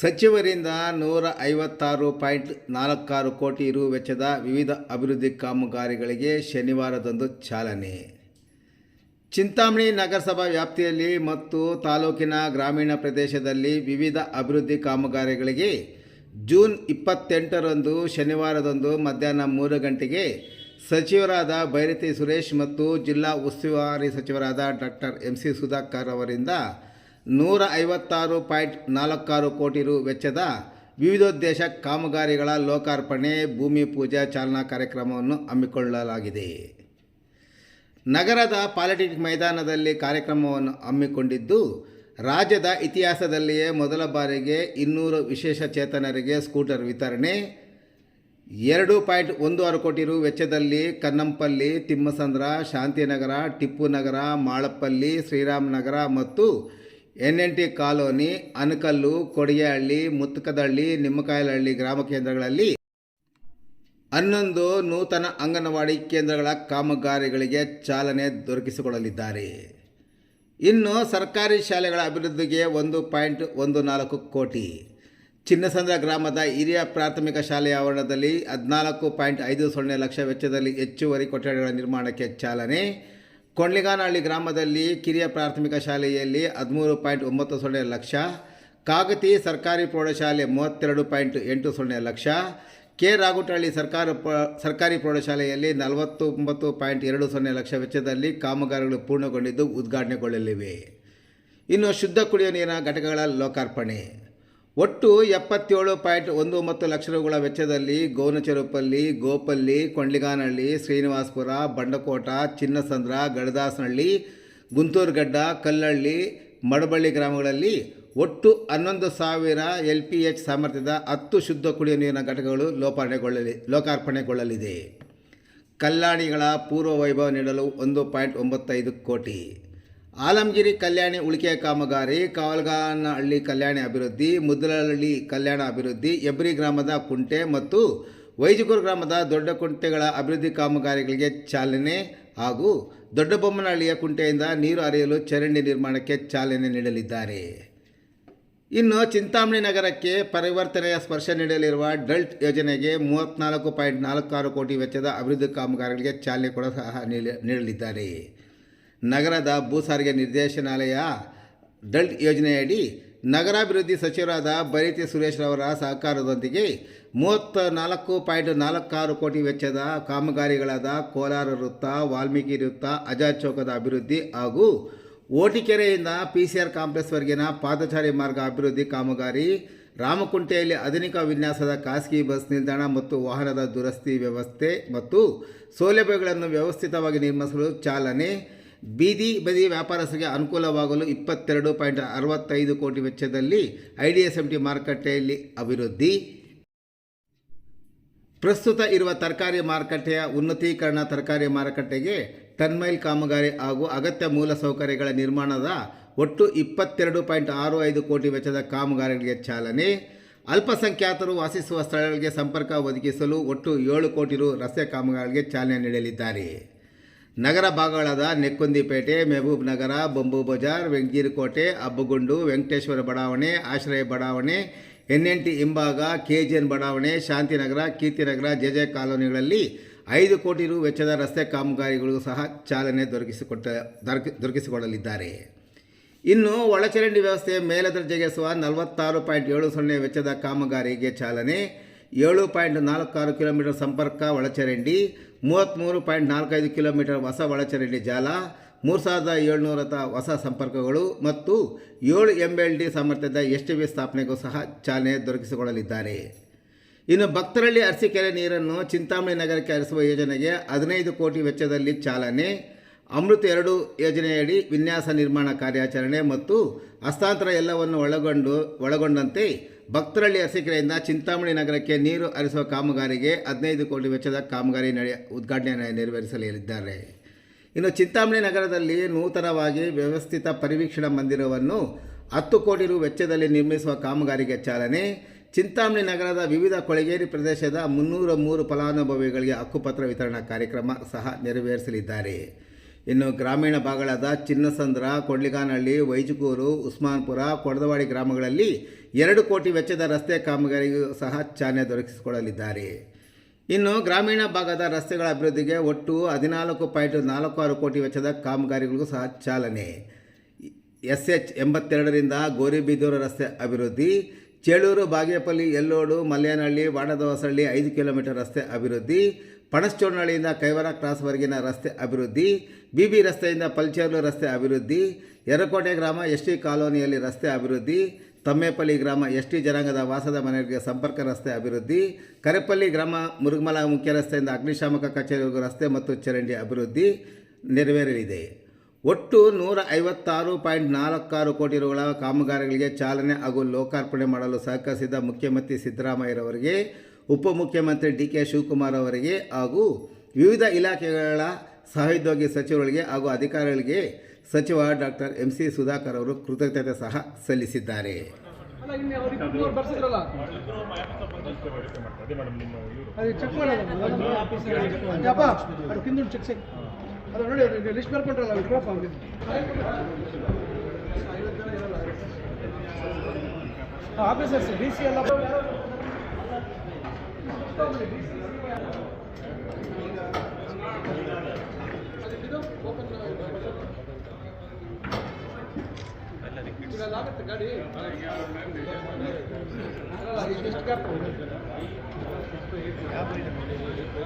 ಸಚಿವರಿಂದ ನೂರ ಐವತ್ತಾರು ಪಾಯಿಂಟ್ ನಾಲ್ಕಾರು ಕೋಟಿ ರು ವೆಚ್ಚದ ವಿವಿಧ ಅಭಿವೃದ್ಧಿ ಕಾಮಗಾರಿಗಳಿಗೆ ಶನಿವಾರದಂದು ಚಾಲನೆ. ಚಿಂತಾಮಣಿ ನಗರಸಭಾ ವ್ಯಾಪ್ತಿಯಲ್ಲಿ ಮತ್ತು ತಾಲೂಕಿನ ಗ್ರಾಮೀಣ ಪ್ರದೇಶದಲ್ಲಿ ವಿವಿಧ ಅಭಿವೃದ್ಧಿ ಕಾಮಗಾರಿಗಳಿಗೆ ಜೂನ್ ಇಪ್ಪತ್ತೆಂಟರಂದು ಶನಿವಾರದಂದು ಮಧ್ಯಾಹ್ನ ಮೂರು ಗಂಟೆಗೆ ಸಚಿವರಾದ ಭೈರತಿ ಸುರೇಶ್ ಮತ್ತು ಜಿಲ್ಲಾ ಉಸ್ತುವಾರಿ ಸಚಿವರಾದ ಡಾಕ್ಟರ್ ಎಂ ಸಿ ಸುಧಾಕರ್ ಅವರಿಂದ ನೂರ ಐವತ್ತಾರು ಪಾಯಿಂಟ್ ನಾಲ್ಕಾರು ಕೋಟಿ ರು ವೆಚ್ಚದ ವಿವಿಧೋದ್ದೇಶ ಕಾಮಗಾರಿಗಳ ಲೋಕಾರ್ಪಣೆ, ಭೂಮಿ ಪೂಜಾ ಚಾಲನಾ ಕಾರ್ಯಕ್ರಮವನ್ನು ಹಮ್ಮಿಕೊಳ್ಳಲಾಗಿದೆ. ನಗರದ ಪಾಲಿಟೆಕ್ನಿಕ್ ಮೈದಾನದಲ್ಲಿ ಕಾರ್ಯಕ್ರಮವನ್ನು ಹಮ್ಮಿಕೊಂಡಿದ್ದು, ರಾಜ್ಯದ ಇತಿಹಾಸದಲ್ಲಿಯೇ ಮೊದಲ ಬಾರಿಗೆ ಇನ್ನೂರು ವಿಶೇಷ ಚೇತನರಿಗೆ ಸ್ಕೂಟರ್ ವಿತರಣೆ, ಎರಡು ಪಾಯಿಂಟ್ ಒಂದು ಆರು ಕೋಟಿ ರು ವೆಚ್ಚದಲ್ಲಿ ಕನ್ನಂಪಲ್ಲಿ, ತಿಮ್ಮಸಂದ್ರ, ಶಾಂತಿನಗರ ಟಿಪ್ಪು ನಗರ ಮಾಳಪ್ಪಲ್ಲಿ, ಶ್ರೀರಾಮನಗರ ಮತ್ತು N N T colony, Anakallu, Kodigehalli, Muttakadahalli, Nimmakayalahalli ಗ್ರಾಮ ಕೇಂದ್ರಗಳಲ್ಲಿ ಹನ್ನೊಂದು ನೂತನ ಅಂಗನವಾಡಿ ಕೇಂದ್ರಗಳ ಕಾಮಗಾರಿಗಳಿಗೆ ಚಾಲನೆ ದೊರಕಿಸಿಕೊಡಲಿದ್ದಾರೆ. ಇನ್ನು ಸರ್ಕಾರಿ ಶಾಲೆಗಳ ಅಭಿವೃದ್ಧಿಗೆ ಒಂದು ಪಾಯಿಂಟ್ ಒಂದು ನಾಲ್ಕು ಕೋಟಿ. ಚಿನ್ನಸಂದ್ರ ಗ್ರಾಮದ ಹಿರಿಯ ಪ್ರಾಥಮಿಕ ಶಾಲೆಯ ಆವರಣದಲ್ಲಿ ಹದಿನಾಲ್ಕು ಪಾಯಿಂಟ್ ಐದು ಸೊನ್ನೆ ಲಕ್ಷ ವೆಚ್ಚದಲ್ಲಿ ಹೆಚ್ಚುವರಿ ಕೊಠಡಿಗಳ ನಿರ್ಮಾಣಕ್ಕೆ ಚಾಲನೆ. ಕೊಂಡ್ಲಿಗಾನಹಳ್ಳಿ ಗ್ರಾಮದಲ್ಲಿ ಕಿರಿಯ ಪ್ರಾಥಮಿಕ ಶಾಲೆಯಲ್ಲಿ ಹದಿಮೂರು ಪಾಯಿಂಟ್ ಒಂಬತ್ತು ಸೊನ್ನೆ ಲಕ್ಷ, ಕಾಗತಿ ಸರ್ಕಾರಿ ಪ್ರೌಢಶಾಲೆ ಮೂವತ್ತೆರಡು ಪಾಯಿಂಟ್ ಎಂಟು ಸೊನ್ನೆ ಲಕ್ಷ, ಕೆ ರಾಗುಟಹಳ್ಳಿ ಸರ್ಕಾರ ಸರ್ಕಾರಿ ಪ್ರೌಢಶಾಲೆಯಲ್ಲಿ ನಲವತ್ತೊಂಬತ್ತು ಪಾಯಿಂಟ್ ಎರಡು ಸೊನ್ನೆ ಲಕ್ಷ ವೆಚ್ಚದಲ್ಲಿ ಕಾಮಗಾರಿಗಳು ಪೂರ್ಣಗೊಂಡಿದ್ದು ಉದ್ಘಾಟನೆಗೊಳ್ಳಲಿವೆ. ಇನ್ನು ಶುದ್ಧ ಕುಡಿಯುವ ನೀರಿನ ಘಟಕಗಳ ಲೋಕಾರ್ಪಣೆ. ಒಟ್ಟು ಎಪ್ಪತ್ತೇಳು ಪಾಯಿಂಟ್ ಒಂದು ಒಂಬತ್ತು ಲಕ್ಷ ರೂಗಳ ವೆಚ್ಚದಲ್ಲಿ ಗೋನಚೆರುಪಲ್ಲಿ, ಗೋಪಲ್ಲಿ, ಕೊಂಡ್ಲಿಗಾನಹಳ್ಳಿ, ಶ್ರೀನಿವಾಸಪುರ, ಬಂಡಕೋಟ, ಚಿನ್ನಸಂದ್ರ, ಗಡದಾಸನಹಳ್ಳಿ, ಗುಂತೂರುಗಡ್ಡ, ಕಲ್ಲಹಳ್ಳಿ, ಮಡಬಳ್ಳಿ ಗ್ರಾಮಗಳಲ್ಲಿ ಒಟ್ಟು ಹನ್ನೊಂದು ಸಾವಿರ ಎಲ್ ಪಿ ಎಚ್ ಸಾಮರ್ಥ್ಯದ ಹತ್ತು ಶುದ್ಧ ಕುಡಿಯುವ ನೀರಿನ ಘಟಕಗಳು ಲೋಪಾರ್ಣೆಗೊಳ್ಳಲಿ, ಲೋಕಾರ್ಪಣೆಗೊಳ್ಳಲಿದೆ. ಕಲ್ಲಾಣಿಗಳ ಪೂರ್ವ ವೈಭವ ನೀಡಲು ಒಂದು ಪಾಯಿಂಟ್ ಒಂಬತ್ತೈದು ಕೋಟಿ. ಆಲಮಗಿರಿ ಕಲ್ಯಾಣಿ ಉಳಿಕೆ ಕಾಮಗಾರಿ, ಕಾವಲ್ಗಾನಹಳ್ಳಿ ಕಲ್ಯಾಣಿ ಅಭಿವೃದ್ಧಿ, ಮುದ್ದಲಹಳ್ಳಿ ಕಲ್ಯಾಣ ಅಭಿವೃದ್ಧಿ ಎಬ್ರಿ ಗ್ರಾಮದ ಕುಂಟೆ ಮತ್ತು ವೈಜಗೂರು ಗ್ರಾಮದ ದೊಡ್ಡ ಕುಂಟೆಗಳ ಅಭಿವೃದ್ಧಿ ಕಾಮಗಾರಿಗಳಿಗೆ ಚಾಲನೆ ಹಾಗೂ ದೊಡ್ಡಬೊಮ್ಮನಹಳ್ಳಿಯ ಕುಂಟೆಯಿಂದ ನೀರು ಹರಿಯಲು ಚರಂಡಿ ನಿರ್ಮಾಣಕ್ಕೆ ಚಾಲನೆ ನೀಡಲಿದ್ದಾರೆ. ಇನ್ನು ಚಿಂತಾಮಣಿ ನಗರಕ್ಕೆ ಪರಿವರ್ತನೆಯ ಸ್ಪರ್ಶ ನೀಡಲಿರುವ ಡಲ್ಟ್ ಯೋಜನೆಗೆ ಮೂವತ್ತ್ನಾಲ್ಕು ಪಾಯಿಂಟ್ ನಾಲ್ಕಾರು ಕೋಟಿ ವೆಚ್ಚದ ಅಭಿವೃದ್ಧಿ ಕಾಮಗಾರಿಗಳಿಗೆ ಚಾಲನೆ ಕೂಡ ಸಹ ನೀಡ- ನೀಡಲಿದ್ದಾರೆ. ನಗರದ ಭೂ ಸಾರಿಗೆ ನಿರ್ದೇಶನಾಲಯ ಡಲ್ಟ್ ಯೋಜನೆಯಡಿ ನಗರಾಭಿವೃದ್ಧಿ ಸಚಿವರಾದ ಬೈರತಿ ಸುರೇಶ್ ರವರ ಸಹಕಾರದೊಂದಿಗೆ ಮೂವತ್ತ ನಾಲ್ಕು ಪಾಯಿಂಟ್ ನಾಲ್ಕಾರು ಕೋಟಿ ವೆಚ್ಚದ ಕಾಮಗಾರಿಗಳಾದ ಕೋಲಾರ ವೃತ್ತ, ವಾಲ್ಮೀಕಿ ವೃತ್ತ, ಅಜಾದ್ ಚೌಕದ ಅಭಿವೃದ್ಧಿ ಹಾಗೂ ಓಟಿಕೆರೆಯಿಂದ ಪಿ ಸಿ ಆರ್ ಕಾಂಪ್ಲೆಕ್ಸ್ವರೆಗಿನ ಪಾದಚಾರಿ ಮಾರ್ಗ ಅಭಿವೃದ್ಧಿ ಕಾಮಗಾರಿ, ರಾಮಕುಂಟೆಯಲ್ಲಿ ಆಧುನಿಕ ವಿನ್ಯಾಸದ ಖಾಸಗಿ ಬಸ್ ನಿಲ್ದಾಣ ಮತ್ತು ವಾಹನದ ದುರಸ್ತಿ ವ್ಯವಸ್ಥೆ ಮತ್ತು ಸೌಲಭ್ಯಗಳನ್ನು ವ್ಯವಸ್ಥಿತವಾಗಿ ನಿರ್ಮಿಸಲು ಚಾಲನೆ ಬೀದಿ ಬದಿ ವ್ಯಾಪಾರಸ್ಥರಿಗೆ ಅನುಕೂಲವಾಗಲು ಇಪ್ಪತ್ತೆರಡು ಪಾಯಿಂಟ್ ಅರವತ್ತೈದು ಕೋಟಿ ವೆಚ್ಚದಲ್ಲಿ I D S M T ಮಾರುಕಟ್ಟೆಯಲ್ಲಿ ಅಭಿವೃದ್ಧಿ. ಪ್ರಸ್ತುತ ಇರುವ ತರಕಾರಿ ಮಾರುಕಟ್ಟೆಯ ಉನ್ನತೀಕರಣ ತರಕಾರಿ ಮಾರುಕಟ್ಟೆಗೆ ಟನ್ಮೈಲ್ ಕಾಮಗಾರಿ ಹಾಗೂ ಅಗತ್ಯ ಮೂಲಸೌಕರ್ಯಗಳ ನಿರ್ಮಾಣದ ಒಟ್ಟು ಇಪ್ಪತ್ತೆರಡು ಪಾಯಿಂಟ್ ಆರು ಐದು ಕೋಟಿ ವೆಚ್ಚದ ಕಾಮಗಾರಿಗಳಿಗೆ ಚಾಲನೆ. ಅಲ್ಪಸಂಖ್ಯಾತರು ವಾಸಿಸುವ ಸ್ಥಳಗಳಿಗೆ ಸಂಪರ್ಕ ಒದಗಿಸಲು ಒಟ್ಟು ಏಳು ಕೋಟಿ ರು ರಸ್ತೆ ಕಾಮಗಾರಿಗೆ ಚಾಲನೆ ನೀಡಲಿದ್ದಾರೆ. ನಗರ ಭಾಗಗಳಾದ ನೆಕ್ಕುಂದಿಪೇಟೆ, ಮೆಹಬೂಬ್ ನಗರ, ಬೊಂಬು ಬಜಾರ್ ವೆಂಗೀರ್ಕೋಟೆ ಅಬ್ಬಗುಂಡು, ವೆಂಕಟೇಶ್ವರ ಬಡಾವಣೆ, ಆಶ್ರಯ ಬಡಾವಣೆ ಎನ್ ಎನ್ ಟಿ ಹಿಂಭಾಗ ಕೆ ಜಿ ಎನ್ ಬಡಾವಣೆ, ಶಾಂತಿನಗರ, ಕೀರ್ತಿನಗರ ಜೆ ಜೆ ಕಾಲೋನಿಗಳಲ್ಲಿ ಐದು ಕೋಟಿ ರು ವೆಚ್ಚದ ರಸ್ತೆ ಕಾಮಗಾರಿಗಳಿಗೂ ಸಹ ಚಾಲನೆ ದೊರಕಿಸಿಕೊಟ್ಟ, ದೊರಕಿ, ದೊರಕಿಸಿಕೊಡಲಿದ್ದಾರೆ. ಇನ್ನು ಒಳಚರಂಡಿ ವ್ಯವಸ್ಥೆ ಮೇಲದರ್ಜೆಗೆಸುವ ನಲವತ್ತಾರು ಪಾಯಿಂಟ್ ಏಳು ಸೊನ್ನೆ ವೆಚ್ಚದ ಕಾಮಗಾರಿಗೆ ಚಾಲನೆ. ಏಳು ಪಾಯಿಂಟ್ ನಾಲ್ಕಾರು ಕಿಲೋಮೀಟರ್ ಸಂಪರ್ಕ ಒಳಚರಂಡಿ ಮೂವತ್ತ್ಮೂರು ಪಾಯಿಂಟ್ ನಾಲ್ಕೈದು ಕಿಲೋಮೀಟರ್ ಹೊಸ ಒಳಚರಂಡಿ ಜಾಲ, ಮೂರು ಸಾವಿರದ ಏಳ್ನೂರ ಹೊಸ ಸಂಪರ್ಕಗಳು ಮತ್ತು ಏಳು ಎಂ ಎಲ್ ಡಿ ಸಾಮರ್ಥ್ಯದ ಎಸ್ ಟಿ ಬಿ ಸ್ಥಾಪನೆಗೂ ಸಹ ಚಾಲನೆ ದೊರಕಿಸಿಕೊಳ್ಳಲಿದ್ದಾರೆ. ಇನ್ನು ಭಕ್ತರಳ್ಳಿ ಅರಸಿಕೆರೆ ನೀರನ್ನು ಚಿಂತಾಮಣಿ ನಗರಕ್ಕೆ ಹರಿಸುವ ಯೋಜನೆಗೆ ಹದಿನೈದು ಕೋಟಿ ವೆಚ್ಚದಲ್ಲಿ ಚಾಲನೆ, ಅಮೃತ ಎರಡು ಯೋಜನೆಯಡಿ ವಿನ್ಯಾಸ ನಿರ್ಮಾಣ ಕಾರ್ಯಾಚರಣೆ ಮತ್ತು ಹಸ್ತಾಂತರ ಎಲ್ಲವನ್ನು ಒಳಗೊಂಡು ಒಳಗೊಂಡಂತೆ ಭಕ್ತರಳ್ಳಿ ಅರಸೀಕೆರೆಯಿಂದ ಚಿಂತಾಮಣಿ ನಗರಕ್ಕೆ ನೀರು ಹರಿಸುವ ಕಾಮಗಾರಿಗೆ ಹದಿನೈದು ಕೋಟಿ ವೆಚ್ಚದ ಕಾಮಗಾರಿ ನಡೆಯ ಉದ್ಘಾಟನೆ ನೆರವೇರಿಸಲಿದ್ದಾರೆ. ಇನ್ನು ಚಿಂತಾಮಣಿ ನಗರದಲ್ಲಿ ನೂತನವಾಗಿ ವ್ಯವಸ್ಥಿತ ಪರಿವೀಕ್ಷಣಾ ಮಂದಿರವನ್ನು ಹತ್ತು ಕೋಟಿ ರು ವೆಚ್ಚದಲ್ಲಿ ನಿರ್ಮಿಸುವ ಕಾಮಗಾರಿಗೆ ಚಾಲನೆ. ಚಿಂತಾಮಣಿ ನಗರದ ವಿವಿಧ ಕೊಳಗೇರಿ ಪ್ರದೇಶದ ಮುನ್ನೂರ ಮೂರು ಫಲಾನುಭವಿಗಳಿಗೆ ಹಕ್ಕುಪತ್ರ ವಿತರಣಾ ಕಾರ್ಯಕ್ರಮ ಸಹ ನೆರವೇರಿಸಲಿದ್ದಾರೆ. ಇನ್ನು ಗ್ರಾಮೀಣ ಭಾಗಗಳಾದ ಚಿನ್ನಸಂದ್ರ ಕೊಡ್ಲಿಗಾನಹಳ್ಳಿ ವೈಜುಕೂರು ಉಸ್ಮಾನ್ಪುರ, ಕೊಡದವಾಡಿ ಗ್ರಾಮಗಳಲ್ಲಿ ಎರಡು ಕೋಟಿ ವೆಚ್ಚದ ರಸ್ತೆ ಕಾಮಗಾರಿಗೂ ಸಹ ಚಾಲನೆ ದೊರಕಿಸಿಕೊಡಲಿದ್ದಾರೆ ಇನ್ನು ಗ್ರಾಮೀಣ ಭಾಗದ ರಸ್ತೆಗಳ ಅಭಿವೃದ್ಧಿಗೆ ಒಟ್ಟು ಹದಿನಾಲ್ಕು ಪಾಯಿಂಟ್ ನಾಲ್ಕು ಆರು ಕೋಟಿ ವೆಚ್ಚದ ಕಾಮಗಾರಿಗಳಿಗೂ ಸಹ ಚಾಲನೆ. ಎಸ್ ಎಚ್ ಎಂಬತ್ತೆರಡರಿಂದ ಗೋರಿಬಿದೂರು ರಸ್ತೆ ಅಭಿವೃದ್ಧಿ, ಚೇಳೂರು, ಬಾಗೇಪಲ್ಲಿ, ಎಲ್ಲೋಡು ಮಲ್ಯಾನಹಳ್ಳಿ ವಾಡದವಸಹಳ್ಳಿ ಐದು ಕಿಲೋಮೀಟರ್ ರಸ್ತೆ ಅಭಿವೃದ್ಧಿ ಪಣಸ್ಚೋಡ್ನಹಳ್ಳಿಯಿಂದ ಕೈವರ ಕ್ರಾಸ್ವರೆಗಿನ ರಸ್ತೆ ಅಭಿವೃದ್ಧಿ, ಬಿ ಬಿ ರಸ್ತೆಯಿಂದ ಪಲ್ಚೇರ್ಲು ರಸ್ತೆ ಅಭಿವೃದ್ಧಿ, ಯರಕೋಟೆ ಗ್ರಾಮ ಎಸ್ ಟಿ ಕಾಲೋನಿಯಲ್ಲಿ ರಸ್ತೆ ಅಭಿವೃದ್ಧಿ, ತಮ್ಮೇಪಲ್ಲಿ ಗ್ರಾಮ ಎಸ್ ಟಿ ಜನಾಂಗದ ವಾಸದ ಮನೆಗಳಿಗೆ ಸಂಪರ್ಕ ರಸ್ತೆ ಅಭಿವೃದ್ಧಿ ಕರೆಪಲ್ಲಿ ಗ್ರಾಮ ಮುರುಗಮಲ ಮುಖ್ಯ ರಸ್ತೆಯಿಂದ ಅಗ್ನಿಶಾಮಕ ಕಚೇರಿವರೆಗೂ ರಸ್ತೆ ಮತ್ತು ಚರಂಡಿ ಅಭಿವೃದ್ಧಿ ನೆರವೇರಲಿದೆ. ಒಟ್ಟು ನೂರ ಐವತ್ತಾರು ಪಾಯಿಂಟ್ ನಾಲ್ಕಾರು ಕೋಟಿ ರುಗಳ ಕಾಮಗಾರಿಗಳಿಗೆ ಚಾಲನೆ ಹಾಗೂ ಲೋಕಾರ್ಪಣೆ ಮಾಡಲು ಸಹಕರಿಸಿದ ಮುಖ್ಯಮಂತ್ರಿ ಸಿದ್ದರಾಮಯ್ಯರವರಿಗೆ ಉಪಮುಖ್ಯಮಂತ್ರಿ ಡಿ ಕೆ ಶಿವಕುಮಾರ್ ಅವರಿಗೆ ಹಾಗೂ ವಿವಿಧ ಇಲಾಖೆಗಳ ಸಹೋದ್ಯೋಗಿ ಸಚಿವರಿಗೆ ಹಾಗೂ ಅಧಿಕಾರಿಗಳಿಗೆ ಸಚಿವ ಡಾಕ್ಟರ್ ಎಂ ಸಿ ಸುಧಾಕರ್ ಅವರು ಕೃತಜ್ಞತೆ ಸಹ ಸಲ್ಲಿಸಿದ್ದಾರೆ. Officers D C. ಎಲ್ಲ ಆಗುತ್ತೆ ಗಾಡಿ ಅಲ್ಲ ಎಷ್ಟು ಗ್ಯಾಪ್ ನೀನೇನೋ ಹೇಳಿದ್ಯಾ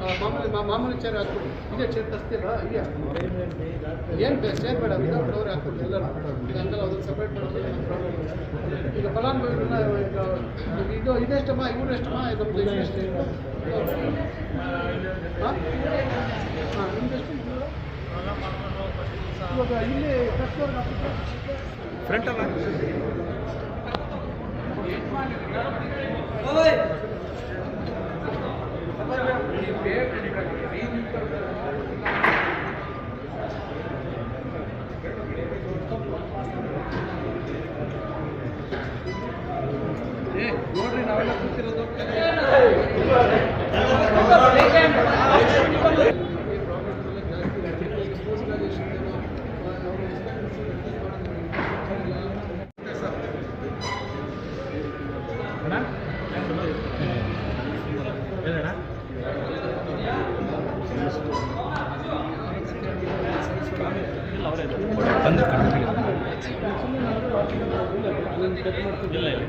ಮಾಮೂಲಿ ಮಾ- ಮಾಮೂಲಿ ಚೇರ್ ಹಾಕ್ಬಿಡಿ. ಇದೇ ಚೇರ್ ತರ್ಸ್ತೀರಾ? ಇದೆಯಾ ಏನು ಬೇ ಚೇರ್ ಬೇಡ ವಿತೌಟ್ ಡೋರ್ ಹಾಕ್ಬಿಡಿ ಎಲ್ಲ ಹಂಗಲ್ಲ ಅದನ್ನು ಸಪ್ರೇಟ್ ಮಾಡೋದು ಪ್ರಾಬ್ಲಮ್ ಈಗ ಫಲಾನುಭವಿಗಳನ್ನ ಈಗ ಇದು ಇದೆಷ್ಟಮ್ಮ ಇವ್ರು ಎಷ್ಟಮ್ಮ ನಮ್ದು ಇದು ಎಷ್ಟು ಹಾಂ ಹಾಂ ನಿಮ್ದೆಷ್ಟು? ಇವಾಗ ಇಲ್ಲಿ ಫ್ರಂಟ್ ಅಲ್ಲ? governo, ಬಂದು ಇಲ್ಲ ಇಲ್ಲ